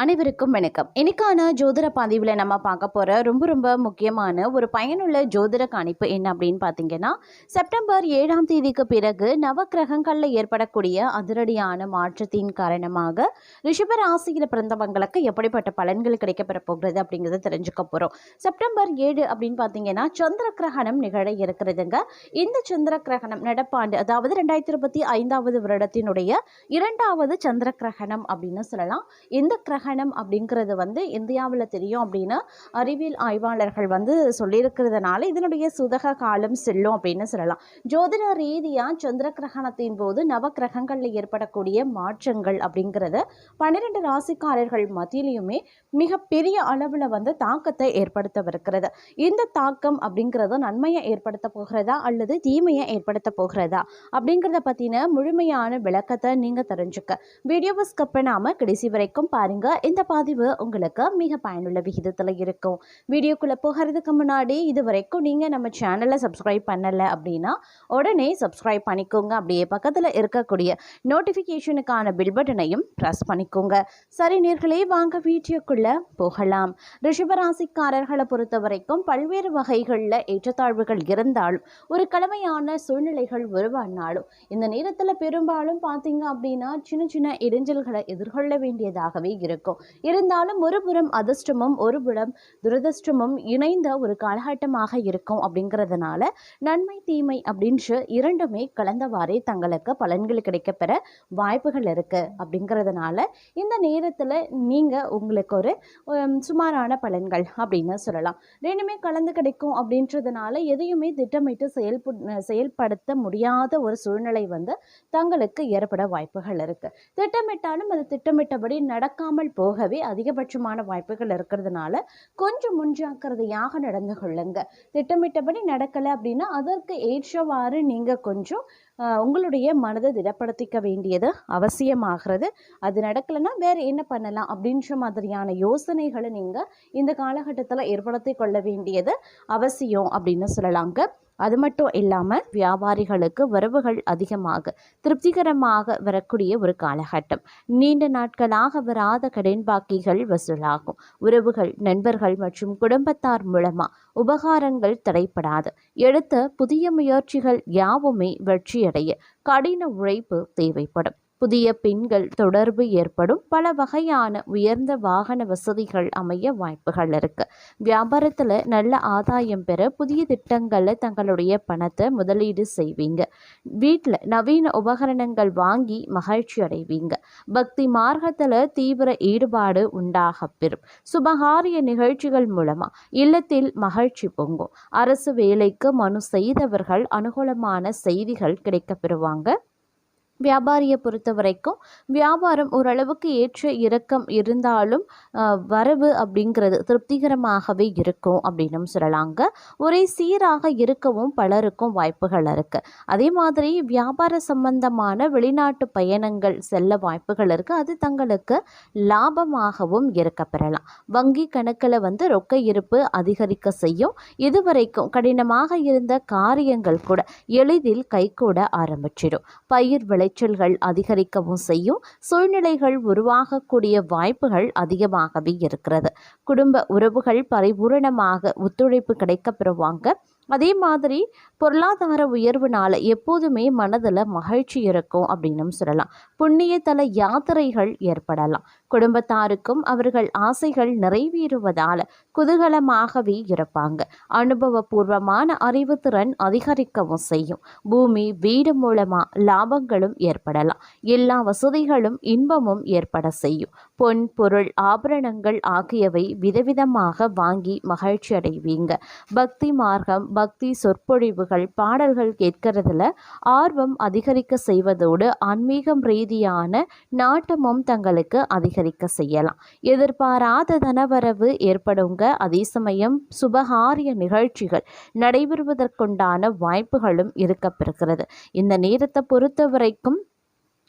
அனைவருக்கும் வணக்கம். இன்னைக்கான ஜோதிட பதிவில் நம்ம பார்க்க போகிற ரொம்ப ரொம்ப முக்கியமான ஒரு பயனுள்ள ஜோதிட கணிப்பு என்ன அப்படின்னு பார்த்தீங்கன்னா செப்டம்பர் ஏழாம் தேதிக்கு பிறகு நவக்கிரகங்களில் ஏற்படக்கூடிய அதிரடியான மாற்றத்தின் காரணமாக ரிஷப ராசியில் பிறந்தவங்களுக்கு எப்படிப்பட்ட பலன்கள் கிடைக்கப்பெற போகிறது அப்படிங்கிறத தெரிஞ்சுக்க போகிறோம் செப்டம்பர் ஏழு அப்படின்னு பார்த்தீங்கன்னா சந்திர கிரகணம் நிகழ இருக்கிறதுங்க. இந்த சந்திர கிரகணம் நடப்பாண்டு அதாவது ரெண்டாயிரத்தி இருபத்தி ஐந்தாவது வருடத்தினுடைய இரண்டாவது சந்திர கிரகணம் அப்படின்னு சொல்லலாம். இந்த கிரகணம் அப்படிங்கிறது வந்து இந்தியாவில் தெரியும் அப்படின்னு அறிவியல் ஆய்வாளர்கள் வந்து சொல்லியிருக்கிறதுனால இதனுடைய சுதக காலம் செல்லும் அப்படின்னு சொல்லலாம். ஜோதிட ரீதியாக சந்திர கிரகணத்தின் போது நவ கிரகங்களில் ஏற்படக்கூடிய மாற்றங்கள் அப்படிங்கிறது பன்னிரெண்டு ராசிக்காரர்கள் மத்தியிலையுமே மிகப்பெரிய அளவில் வந்து தாக்கத்தை ஏற்படுத்தவிருக்கிறது. இந்த தாக்கம் அப்படிங்கிறது நன்மையை ஏற்படுத்த போகிறதா அல்லது தீமையை ஏற்படுத்த போகிறதா அப்படிங்கிறத பற்றின முழுமையான விளக்கத்தை நீங்கள் தெரிஞ்சுக்க. வீடியோவை ஸ்கப் பண்ணாமல் கடைசி வரைக்கும் பாருங்க. இந்த பதிவு உங்களுக்கு மிக பயனுள்ள விகிதத்தில் இருக்கும். வீடியோக்குள்ளே போகிறதுக்கு முன்னாடி இது வரைக்கும் நீங்கள் நம்ம சேனலை சப்ஸ்கிரைப் பண்ணலை அப்படின்னா உடனே சப்ஸ்கிரைப் பண்ணிக்கோங்க. அப்படியே பக்கத்தில் இருக்கக்கூடிய நோட்டிஃபிகேஷனுக்கான பில் பட்டனையும் ப்ரெஸ் பண்ணிக்கோங்க. சரி நேர்களே வாங்க வீடியோக்குள்ளே போகலாம். ரிஷபராசிக்காரர்களை பொறுத்த வரைக்கும் பல்வேறு வகைகளில் ஏற்றத்தாழ்வுகள் இருந்தாலும் ஒரு கலவையான சூழ்நிலைகள் உருவானாலும் இந்த நேரத்தில் பெரும்பாலும் பார்த்தீங்க அப்படின்னா சின்ன சின்ன இடைஞ்சல்களை எதிர்கொள்ள வேண்டியதாகவே இருக்கும். இருந்தாலும் ஒருபுறம் அதிர்ஷ்டமும் ஒருபுறம் துரதிர்ஷ்டமும் இணைந்த ஒரு காலகட்டமாக இருக்கும் அப்படிங்கிறதுனால நன்மை தீமை அப்படின்று இரண்டுமே கலந்தவாறே தங்களுக்கு பலன்கள் கிடைக்கப்பெற வாய்ப்புகள் இருக்குது அப்படிங்கிறதுனால இந்த நேரத்தில் நீங்கள் உங்களுக்கு ஒரு சுமாரான பலன்கள் அப்படின்னு சொல்லலாம். ரெண்டுமே கலந்து கிடைக்கும் அப்படின்றதுனால எதையுமே திட்டமிட்டு செயல்பு செயல்படுத்த முடியாத ஒரு சூழ்நிலை வந்து தங்களுக்கு ஏற்பட வாய்ப்புகள் இருக்குது திட்டமிட்டாலும் அது திட்டமிட்டபடி நடக்காமல் போகவே அதிகபட்சமான வாய்ப்புகள் இருக்கிறதுனால கொஞ்சம் முன்ஜாக்கிரதையாக நடந்து கொள்ளுங்க திட்டமிட்டபடி நடக்கலை அப்படின்னா அதற்கு ஏற்றவாறு நீங்கள் கொஞ்சம் உங்களுடைய மனதை திடப்படுத்திக்க வேண்டியது அவசியமாகிறது. அது நடக்கலைன்னா வேறு என்ன பண்ணலாம் அப்படின்ற மாதிரியான யோசனைகளை நீங்கள் இந்த காலகட்டத்தில் ஏற்படுத்தி கொள்ள வேண்டியது அவசியம் அப்படின்னு சொல்லலாங்க. அது மட்டும் இல்லாமல் வியாபாரிகளுக்கு வரவுகள் அதிகமாக திருப்திகரமாக வரக்கூடிய ஒரு காலகட்டம். நீண்ட நாட்களாக வராத கடன் பாக்கிகள் வசூலாகும். உறவுகள் நண்பர்கள் மற்றும் குடும்பத்தார் மூலமா உபகாரங்கள் தடைப்படாது எடுத்த புதிய முயற்சிகள் யாவுமே வெற்றியடைய கடின உழைப்பு தேவைப்படும். புதிய பெண்கள் தொடர்பு ஏற்படும் பல வகையான உயர்ந்த வாகன வசதிகள் அமைய வாய்ப்புகள் இருக்கு. வியாபாரத்தில் நல்ல ஆதாயம் பெற புதிய திட்டங்களில் தங்களுடைய பணத்தை முதலீடு செய்வீங்க. வீட்டில் நவீன உபகரணங்கள் வாங்கி மகிழ்ச்சி அடைவீங்க. பக்தி மார்க்கத்தில் தீவிர ஈடுபாடு உண்டாக பெறும் சுபகாரிய நிகழ்ச்சிகள் மூலமாக இல்லத்தில் மகிழ்ச்சி பொங்கும். அரசு வேலைக்கு மனு செய்தவர்கள் அனுகூலமான செய்திகள் கிடைக்கப்பெறுவாங்க. வியாபாரியை பொறுத்த வரைக்கும் வியாபாரம் ஓரளவுக்கு ஏற்ற இறக்கம் இருந்தாலும் வரவு அப்படிங்கிறது திருப்திகரமாகவே இருக்கும் அப்படின்னும் சொல்லலாங்க. ஒரே சீராக இருக்கவும் பலருக்கும் வாய்ப்புகள் இருக்குது அதே மாதிரி வியாபார சம்பந்தமான வெளிநாட்டு பயணங்கள் செல்ல வாய்ப்புகள் இருக்குது அது தங்களுக்கு லாபமாகவும் இருக்க பெறலாம். வங்கி கணக்கில் வந்து ரொக்க இருப்பு அதிகரிக்க செய்யும். இதுவரைக்கும் கடினமாக இருந்த காரியங்கள் கூட எளிதில் கைகூட ஆரம்பிச்சிடும். பயிர் விளை விளைச்சல்கள் அதிகரிக்கவும் செய்யும். சூழ்நிலைகள் உருவாகக்கூடிய வாய்ப்புகள் அதிகமாகவே இருக்கிறது. குடும்ப உறவுகள் பரிபூரணமாக ஒத்துழைப்பு கிடைக்க பெறுவாங்க. அதே மாதிரி பொருளாதார உயர்வுனால எப்போதுமே மனதில் மகிழ்ச்சி இருக்கும் அப்படின்னும் சொல்லலாம். புண்ணியத்தல யாத்திரைகள் ஏற்படலாம். குடும்பத்தாருக்கும் அவர்கள் ஆசைகள் நிறைவேறுவதால் குதூகலமாகவே இருப்பாங்க. அனுபவபூர்வமான அறிவுத்திறன் அதிகரிக்கவும் செய்யும். பூமி வீடு மூலமா லாபங்களும் ஏற்படலாம். எல்லா வசதிகளும் இன்பமும் ஏற்பட செய்யும். பொன் பொருள் ஆபரணங்கள் ஆகியவை விதவிதமாக வாங்கி மகிழ்ச்சி அடைவீங்க பக்தி மார்க்கம் பக்தி சொற்பொழிவுகள் பாடல்கள் கேட்கறதுல ஆர்வம் அதிகரிக்க செய்வதோடு ஆன்மீகம் ரீதியான நாட்டமும் தங்களுக்கு அதிகரிக்க செய்யலாம். எதிர்பாராத தனவரவு ஏற்படுங்க. அதே சமயம் சுபகாரிய நிகழ்ச்சிகள் நடைபெறுவதற்குண்டான வாய்ப்புகளும் இருக்கப்பெறுகிறது. இந்த நேரத்தை பொறுத்த வரைக்கும்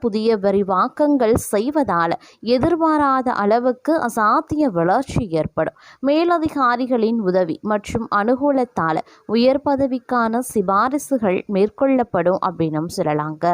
புதிய விரிவாக்கங்கள் செய்வதால் எதிர்பாராத அளவுக்கு அசாத்திய வளர்ச்சி ஏற்படும். மேலதிகாரிகளின் உதவி மற்றும் அனுகூலத்தால் உயர் பதவிக்கான சிபாரிசுகள் மேற்கொள்ளப்படும் அப்படின்னும் சொல்லலாங்க.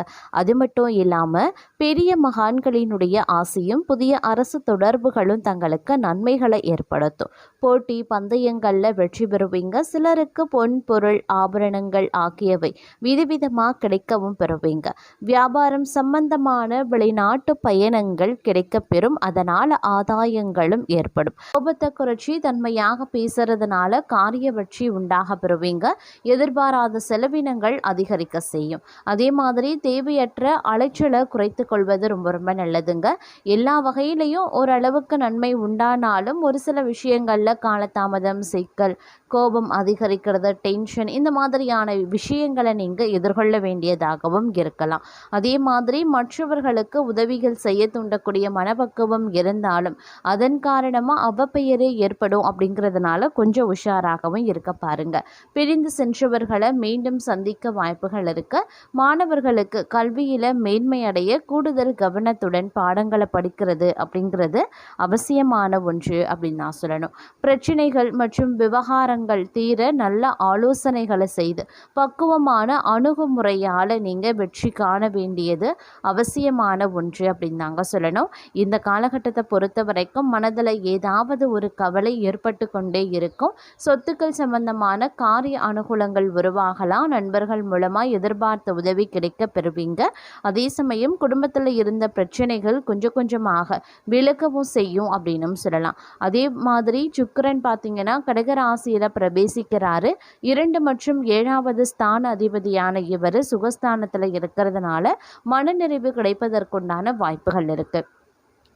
அது மட்டும் இல்லாமல் பெரிய மகான்களினுடைய ஆசையும் புதிய அரசு தொடர்புகளும் தங்களுக்கு நன்மைகளை ஏற்படுத்தும். போட்டி பந்தயங்களில் வெற்றி பெறுவீங்க. சிலருக்கு பொன் பொருள் ஆபரணங்கள் ஆகியவை விதவிதமாக கிடைக்கவும் பெறுவீங்க. வியாபாரம் சம்பந்தமான வெளிநாட்டு பயணங்கள் கிடைக்கப்பெறும் அதனால் ஆதாயங்களும் ஏற்படும். கோபத்தை குறைச்சி தன்மையாக பேசுறதுனால காரிய வெற்றி உண்டாக பெறுவீங்க. எதிர்பாராத செலவினங்கள் அதிகரிக்க செய்யும். அதே மாதிரி தேவையற்ற அலைச்சலை குறைத்து கொள்வது ரொம்ப ரொம்ப நல்லதுங்க. எல்லா வகையிலையும் ஓரளவுக்கு நன்மை உண்டானாலும் ஒரு சில விஷயங்களில் காலதாமதம் சிக்கல் கோபம் அதிகரிக்கிறது டென்ஷன் இந்த மாதிரியான விஷயங்களை நீங்கள் எதிர்கொள்ள வேண்டியதாகவும் இருக்கலாம். அதே மாதிரி மற்றவர்களுக்கு உதவிகள் செய்ய தூண்டக்கூடிய மனப்பக்குவம் இருந்தாலும் அதன் காரணமாக அவப்பெயரே ஏற்படும் அப்படிங்கிறதுனால கொஞ்சம் உஷாராகவும் இருக்க பாருங்க. பிரிந்து சென்றவர்களை மீண்டும் சந்திக்க வாய்ப்புகள் இருக்க. மாணவர்களுக்கு கல்வியில் மேன்மை அடைய கூடுதல் கவனத்துடன் பாடங்களை படிக்கிறது அப்படிங்கிறது அவசியமான ஒன்று அப்படின்னு நான் சொல்லணும். பிரச்சனைகள் மற்றும் விவகாரங்கள் தீர நல்ல ஆலோசனைகளை செய்து பக்குவமான அணுகுமுறையால் நீங்கள் வெற்றி காண வேண்டியது அவசியமான ஒன்று அப்படின்னு தாங்க சொல்லணும். இந்த காலகட்டத்தை பொறுத்த வரைக்கும் மனதில் ஏதாவது ஒரு கவலை ஏற்பட்டு கொண்டே இருக்கும். சொத்துக்கள் சம்பந்தமான காரிய அனுகூலங்கள் உருவாகலாம். நண்பர்கள் மூலமாக எதிர்பார்த்த உதவி கிடைக்க பெறுவீங்க. அதே சமயம் குடும்பத்தில் இருந்த பிரச்சனைகள் கொஞ்சம் கொஞ்சமாக விலகவும் செய்யும் அப்படின்னும் சொல்லலாம். அதே மாதிரி சுக்கரன் பார்த்தீங்கன்னா கடகராசியில் பிரவேசிக்கிறாரு. இரண்டு மற்றும் ஏழாவது ஸ்தான அதிபதியான இவர் சுகஸ்தானத்தில் இருக்கிறதுனால மனநிறைவு கிடைப்பதற்குண்டான வாய்ப்புகள் இருக்குது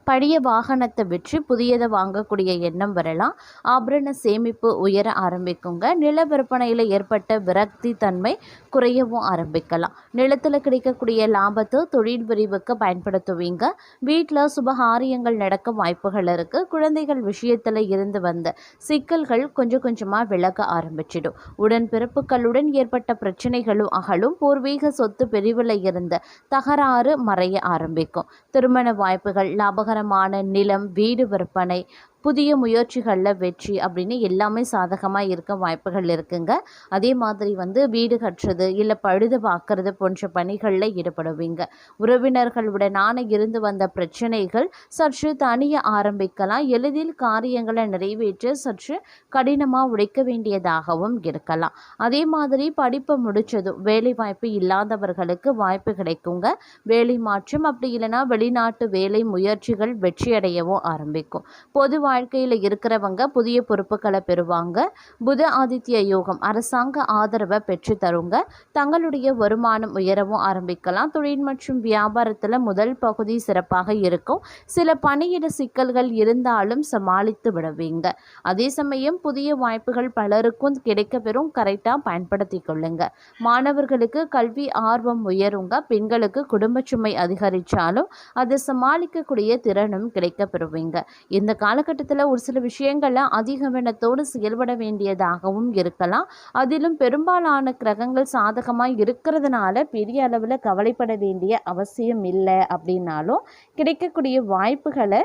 பழைய வாகனத்தை விற்று புதியதை வாங்கக்கூடிய எண்ணம் வரலாம். ஆபரண சேமிப்பு உயர ஆரம்பிக்குங்க. நில விற்பனையில் ஏற்பட்ட விரக்தி தன்மை குறையவும் ஆரம்பிக்கலாம். நிலத்தில் கிடைக்கக்கூடிய லாபத்தை தொழில் விரிவுக்கு பயன்படுத்துவீங்க. வீட்டில் சுபகாரியங்கள் நடக்க வாய்ப்புகள் இருக்குது குழந்தைகள் விஷயத்தில் இருந்து வந்த சிக்கல்கள் கொஞ்சம் கொஞ்சமாக விலக ஆரம்பிச்சிடும். உடன்பிறப்புகளுடன் ஏற்பட்ட பிரச்சனைகளும் அகலும். பூர்வீக சொத்து பிரிவில் இருந்த தகராறு மறைய ஆரம்பிக்கும். திருமண வாய்ப்புகள் லாபக லாபகரமான நிலம் வீடு விற்பனை. புதிய முயற்சிகளில் வெற்றி அப்படின்னு எல்லாமே சாதகமாக இருக்க வாய்ப்புகள் இருக்குங்க. அதே மாதிரி வந்து வீடு கட்டுறது இல்லை பழுது பார்க்கறது போன்ற பணிகளில் ஈடுபடுவீங்க. உறவினர்களுடனான இருந்து வந்த பிரச்சனைகள் சற்று தனிய ஆரம்பிக்கலாம். எளிதில் காரியங்களை நிறைவேற்ற சற்று கடினமாக உழைக்க வேண்டியதாகவும் இருக்கலாம். அதே மாதிரி படிப்பை முடித்ததும் வேலை வாய்ப்பு இல்லாதவர்களுக்கு வாய்ப்பு கிடைக்குங்க. வேலை மாற்றம் அப்படி இல்லைன்னா வெளிநாட்டு வேலை முயற்சிகள் வெற்றியடையவும் ஆரம்பிக்கும். பொதுவாக வாழ்க்கையில் இருக்கிறவங்க புதிய பொறுப்புகளை பெறுவாங்க. புத ஆதித்ய யோகம் அரசாங்க ஆதரவை பெற்று தருங்க. தங்களுடைய வருமானம் உயரவும் ஆரம்பிக்கலாம். தொழில் மற்றும் வியாபாரத்தில் முதல் பகுதி சிறப்பாக இருக்கும். சில பணியிட சிக்கல்கள் இருந்தாலும் சமாளித்து விடுவீங்க. அதே சமயம் புதிய வாய்ப்புகள் பலருக்கும் கிடைக்கப்பெறும். கரெக்டாக பயன்படுத்தி கொள்ளுங்க. மாணவர்களுக்கு கல்வி ஆர்வம் உயருங்க. பெண்களுக்கு குடும்ப சுமை அதிகரித்தாலும் அதை சமாளிக்கக்கூடிய திறனும் கிடைக்க பெறுவீங்க இந்த காலகட்ட காலகட்டத்தில் ஒரு சில விஷயங்களில் அதிகவனத்தோடு செயல்பட வேண்டியதாகவும் இருக்கலாம். அதிலும் பெரும்பாலான கிரகங்கள் சாதகமாக இருக்கிறதுனால பெரிய அளவில் கவலைப்பட வேண்டிய அவசியம் இல்லை அப்படின்னாலும் கிடைக்கக்கூடிய வாய்ப்புகளை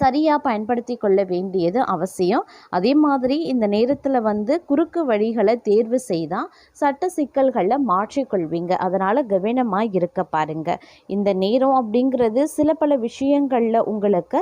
சரியாக பயன்படுத்தி கொள்ள வேண்டியது அவசியம். அதே மாதிரி இந்த நேரத்தில் வந்து குறுக்கு வழிகளை தேர்வு செய்தால் சட்ட சிக்கல்களை மாற்றிக்கொள்வீங்க அதனால் கவனமாக இருக்க பாருங்க. இந்த நேரம் அப்படிங்கிறது சில பல விஷயங்களில் உங்களுக்கு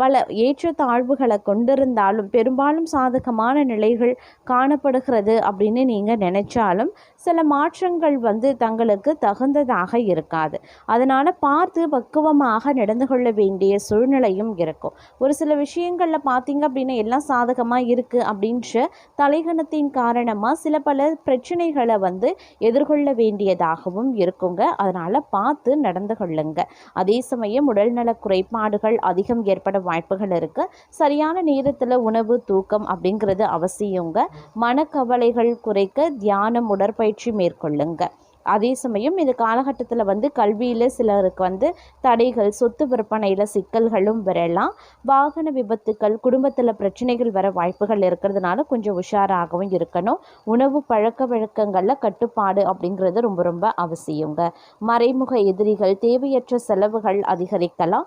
பல ஏற்றத்தாழ்வுகளை கொண்டிருந்தாலும் பெரும்பாலும் சாதகமான நிலைகள் காணப்படுகிறது அப்படின்னு நீங்கள் நினச்சாலும் சில மாற்றங்கள் வந்து தங்களுக்கு தகுந்ததாக இருக்காது. அதனால் பார்த்து பக்குவமாக நடந்து கொள்ள வேண்டிய சூழ்நிலையும் இருக்கும். ஒரு சில விஷயங்களில் பார்த்தீங்க அப்படின்னா எல்லாம் சாதகமாக இருக்குது அப்படின்ற தலைகணத்தின் காரணமாக சில பல பிரச்சனைகளை வந்து எதிர்கொள்ள வேண்டியதாகவும் இருக்குங்க. அதனால் பார்த்து நடந்து கொள்ளுங்க. அதே சமயம் உடல்நல குறைபாடுகள் அதிகம் ஏற்பட வாய்ப்புகள் இருக்குது சரியான நேரத்தில் உணவு தூக்கம் அப்படிங்கிறது அவசியங்க. மனக்கவலைகள் குறைக்க தியானம் உடற்பயிற்சி மேற்கொள்ளுங்க. அதே சமயம் இந்த காலகட்டத்தில் வந்து கல்வியில் சிலருக்கு வந்து தடைகள் சொத்து விற்பனையில் சிக்கல்களும் வரலாம். வாகன விபத்துக்கள் குடும்பத்தில் பிரச்சனைகள் வர வாய்ப்புகள் இருக்கிறதுனால கொஞ்சம் உஷாராகவும் இருக்கணும். உணவு பழக்க வழக்கங்களில் கட்டுப்பாடு அப்படிங்கிறது ரொம்ப ரொம்ப அவசியங்க. மறைமுக எதிரிகள் தேவையற்ற செலவுகள் அதிகரிக்கலாம்.